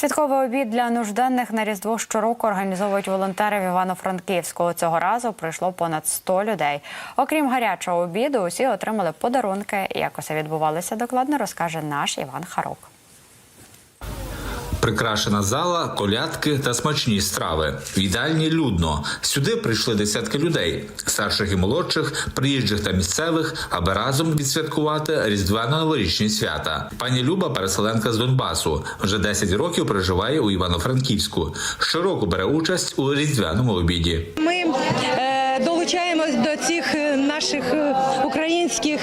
Святковий обід для нужденних на різдво щороку організовують волонтери в Івано-Франківського. Цього разу прийшло понад 100 людей. Окрім гарячого обіду, усі отримали подарунки. Як усе відбувалося докладно, розкаже наш Іван Харук. Прикрашена зала, колядки та смачні страви. В їдальні людно. Сюди прийшли десятки людей, старших і молодших, приїжджих та місцевих, аби разом відсвяткувати різдвяно-новорічні свята. Пані Люба, переселенка з Донбасу, вже 10 років проживає у Івано-Франківську. Щороку бере участь у різдвяному обіді. Ми е, долучаємось до цих е, наших е, українських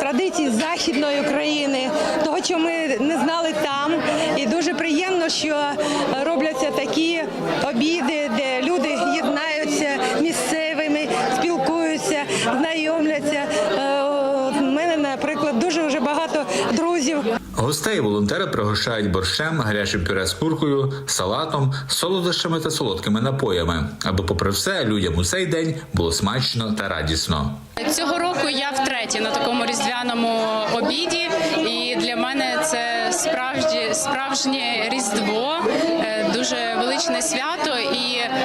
традицій західної України, того, що ми не знали там. І дуже приємно, що друзів. Гостей волонтери пригощають борщем, гарячим пюре з куркою, салатом, солодощами та солодкими напоями, аби, попри все, людям у цей день було смачно та радісно. Цього року я втретє на такому різдвяному обіді, і для мене це справді справжнє різдво, е, дуже величне свято.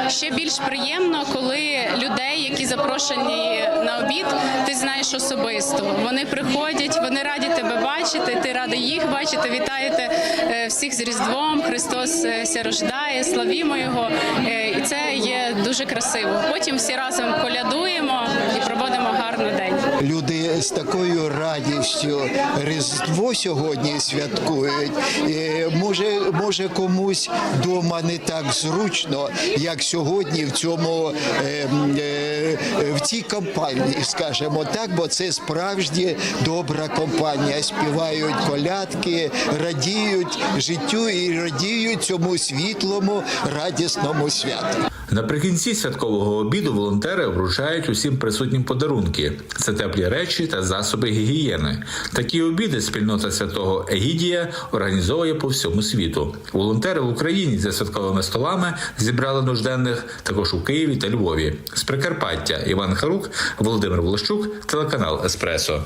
Ще більш приємно, коли людей, які запрошені на обід, ти знаєш особисто. Вони приходять, вони раді тебе бачити. Ти радий їх бачити. Вітаєте е, всіх з Різдвом. Христос е, ся рождає, славімо його. Е, І це є дуже красиво. Потім всі разом колядуємо і проводимо гарний день. Люди з такою радістю Різдво сьогодні святкують. Е, Може, може комусь вдома не так зручно, як сьогодні в цьому е, е, в цій компанії, скажімо так, бо це справді добра компанія. Співають колядки, радіють життю і радіють цьому світлому, радісному святу. Наприкінці святкового обіду волонтери вручають усім присутнім подарунки: це теплі речі та засоби гігієни. Такі обіди спільнота святого Егідія організовує по всьому світу. Волонтери в Україні за святковими столами зібрали нужденних також у Києві та Львові. З Прикарпаття Іван Харук, Володимир Волощук, телеканал Еспресо.